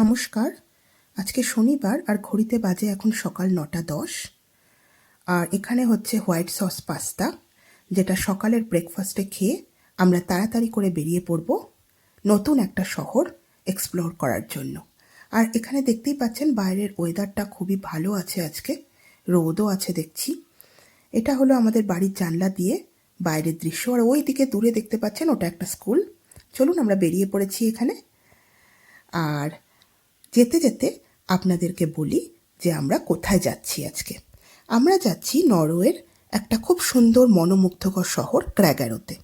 নমস্কার। আজকে শনিবার আর ঘড়িতে বাজে এখন সকাল নটা দশ। আর এখানে হচ্ছে হোয়াইট সস পাস্তা, যেটা সকালের ব্রেকফাস্টে খেয়ে আমরা তাড়াতাড়ি করে বেরিয়ে পড়ব নতুন একটা শহর এক্সপ্লোর করার জন্য। আর এখানে দেখতেই পাচ্ছেন বাইরের ওয়েদারটা খুবই ভালো আছে আজকে, রোদও আছে দেখছি। এটা হলো আমাদের বাড়ির জানলা দিয়ে বাইরের দৃশ্য। আর ওই দিকে দূরে দেখতে পাচ্ছেন ওটা একটা স্কুল চলুন আমরা বেরিয়ে পড়েছি এখানে। আর যেতে যেতে আপনাদেরকে বলি যে আমরা কোথায় যাচ্ছি আজকে। আমরা যাচ্ছি নরওয়ের একটা খুব সুন্দর মনোমুগ্ধকর শহর ক্র্যাগারোতে।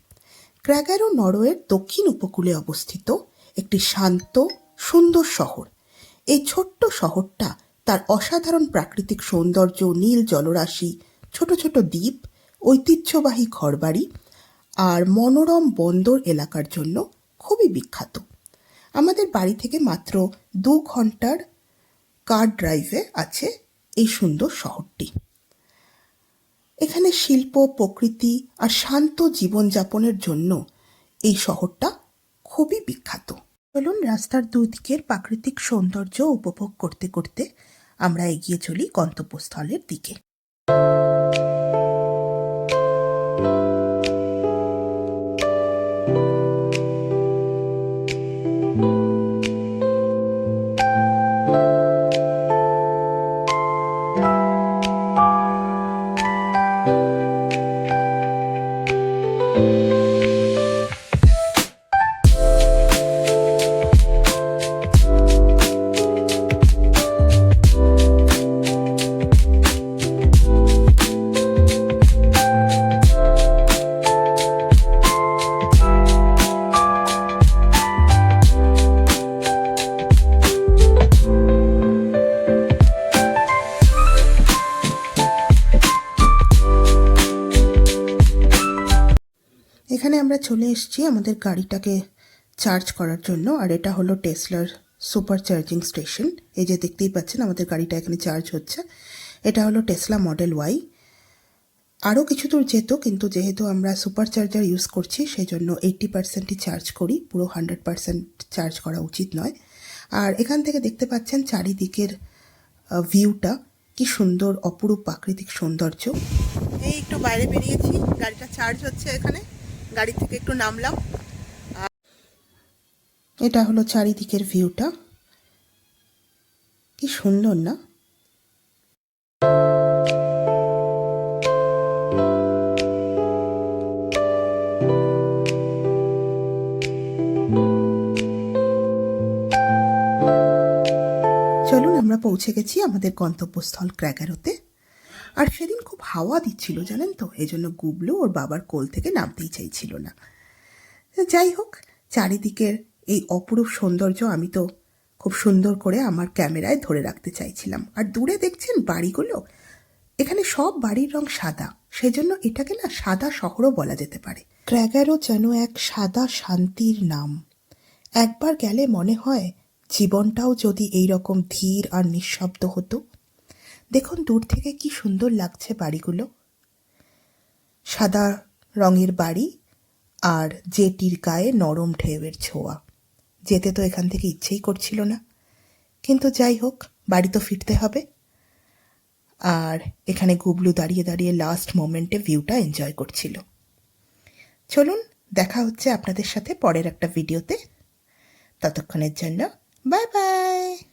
ক্র্যাগারো নরওয়ের দক্ষিণ উপকূলে অবস্থিত একটি শান্ত, সুন্দর শহর। এই ছোট্ট শহরটা তার অসাধারণ প্রাকৃতিক সৌন্দর্য, নীল জলরাশি, ছোট ছোট দ্বীপ, ঐতিহ্যবাহী ঘরবাড়ি আর মনোরম বন্দর এলাকার জন্য খুবই বিখ্যাত। আমাদের বাড়ি থেকে মাত্র দু ঘণ্টার কার ড্রাইভে আছে এই সুন্দর শহরটি। এখানে শিল্প, প্রকৃতি আর শান্ত জীবনযাপনের জন্য এই শহরটা খুবই বিখ্যাত। চলুন রাস্তার দুদিকের প্রাকৃতিক সৌন্দর্য উপভোগ করতে করতে আমরা এগিয়ে চলি গন্তব্যস্থলের দিকে। আমরা চলে এসেছি আমাদের গাড়িটাকে চার্জ করার জন্য, আর এটা হলো টেসলার সুপার চার্জিং স্টেশন এই যে দেখতেই পাচ্ছেন আমাদের গাড়িটা এখানে চার্জ হচ্ছে। এটা হলো টেসলা মডেল ওয়াই আরও কিছু দূর যেত, কিন্তু যেহেতু আমরা সুপার চার্জার ইউজ করছি সেই জন্য এইট্টি পার্সেন্টই চার্জ করি। পুরো হান্ড্রেড পার্সেন্ট চার্জ করা উচিত নয়। আর এখান থেকে দেখতে পাচ্ছেন চারিদিকের ভিউটা কি সুন্দর, অপরূপ প্রাকৃতিক সৌন্দর্য। এই একটু বাইরে বেরিয়েছি, গাড়িটা চার্জ হচ্ছে এখানে। গাড়ি থেকে একটু নামলাম। এটা হলো চারিদিকের ভিউটা কি সুন্দর না? চলুন, আমরা পৌঁছে গেছি আমাদের গন্তব্যস্থল ক্র্যাগারোতে। আর সেদিন খুব হাওয়া দিচ্ছিল, জানেন তো? এই জন্য গুবলু ওর বাবার কোল থেকে নামতেই চাইছিল না। যাই হোক, চারিদিকের এই অপরূপ সৌন্দর্য আমি তো খুব সুন্দর করে আমার ক্যামেরায় ধরে রাখতে চাইছিলাম। আর দূরে দেখছেন বাড়িগুলো? এখানে সব বাড়ির রং সাদা। সেজন্য এটাকে না সাদা শহরও বলা যেতে পারে। ক্র্যাগারও যেন এক সাদা শান্তির নাম। একবার গেলে মনে হয় জীবনটাও যদি এই রকম ধীর আর নিঃশব্দ হতো দেখুন দূর থেকে কি সুন্দর লাগছে বাড়িগুলো। সাদা রঙের বাড়ি আর জেটির গায়ে নরম ঢেউয়ের ছোঁয়া। যেতে তো এখান থেকে ইচ্ছেই করছিল না। কিন্তু যাই হোক, বাড়ি তো ফিরতে হবে। আর এখানে গুবলু দাঁড়িয়ে দাঁড়িয়ে লাস্ট মোমেন্টে ভিউটা এনজয় করছিল। চলুন, দেখা হচ্ছে আপনাদের সাথে পরের একটা ভিডিওতে ততক্ষণের জন্য বাই বাই